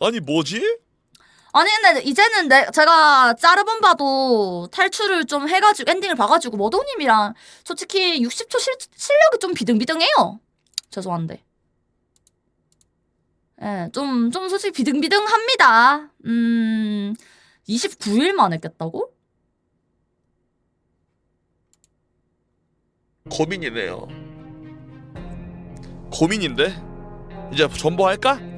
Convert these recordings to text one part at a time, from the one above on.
아니 뭐지? 아니 근데 이제는 내, 제가 짜르본 봐도 탈출을 좀 해가지고 엔딩을 봐가지고 머동님이랑 솔직히 60초 실, 실력이 좀 비등비등해요. 죄송한데. 예, 좀, 좀 솔직히 비등비등합니다. 음, 29일 만에 깼다고? 고민이네요. 고민인데 이제 전보할까?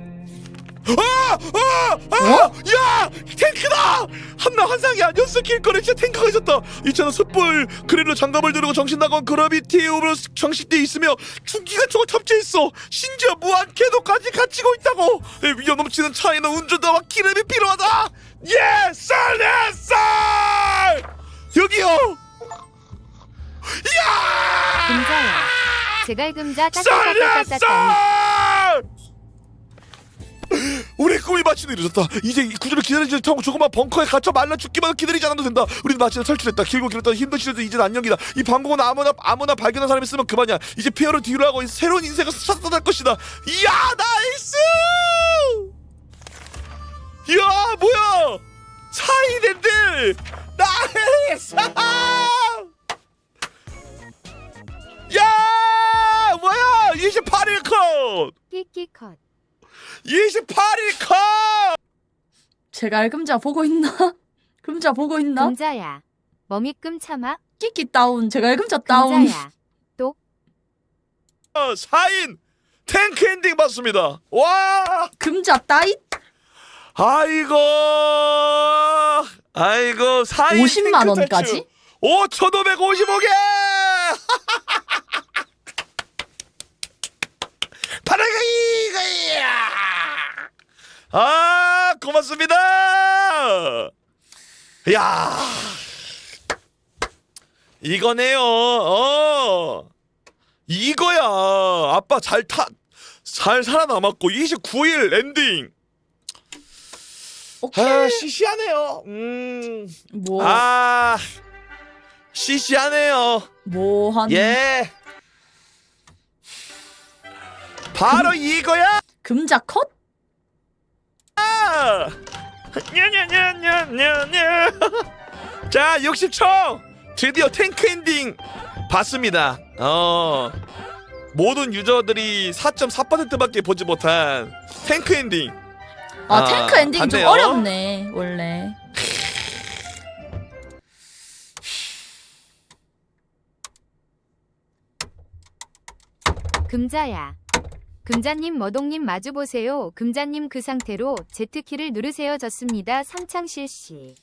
아! 아! 아! 야! 탱크다! 한나 한상이야 연습 킬거리 진짜 탱크가 있었다 이차는 숯불 그릴로 장갑을 두르고 정신 나간 그라비티 오브로 정식돼 있으며 중기가 저거 탑재했어 심지어 무한 궤도까지 갖추고 있다고 에, 위험 넘치는 차에는 운전자와 기름이 필요하다 예! 쌀! 쌀! 여기요! 야! 금자야. 제갈금자 따따따따따따. 꿈이 마치는 이루어졌다. 이제 이 구조를 기다리지 타고 조그만 벙커에 갇혀 말라 죽기만 기다리지 않아도 된다. 우리는 마치는 탈출했다. 길고 길었다 힘든 시절도 이제 안녕이다. 이 방공은 아무나 아무나 발견한 사람이 쓰면 그만이야. 이제 피어를 뒤로 하고 새로운 인생을 시작할 것이다. 이야 나이스! 이야 뭐야? 차이랜드 나이스! 야 뭐야 28일 컷 끼끼 컷. 28일 컷 제가 알금자 보고 있나? 금자 보고 있나? 금자야. 머미끔 참아. 끼끼 다운. 제가 알금자 다운. 금자야. 어, 4인 탱크 엔딩 봤습니다 와 금자 따잇? 아이고 아이고 4인 50만 원까지? 5,555개 파라가이가야 아 고맙습니다. 야. 이거네요. 어. 이거야. 아빠 잘 타 잘 살아남았고 29일 엔딩. 오케이. 아 시시하네요. 음. 뭐, 아 시시하네요. 뭐 한. 예. 바로 이거야. 금자 컷? 냐냐냐냐냐냐 자 60초 드디어 탱크 엔딩 봤습니다 어 모든 유저들이 4.4%밖에 보지 못한 탱크 엔딩 아, 아, 탱크 엔딩 좀 봤네요. 어렵네, 원래. 금자야. 금자님 머동님 마주보세요. 금자님 그 상태로 Z키를 누르세요. 졌습니다. 상창 실시.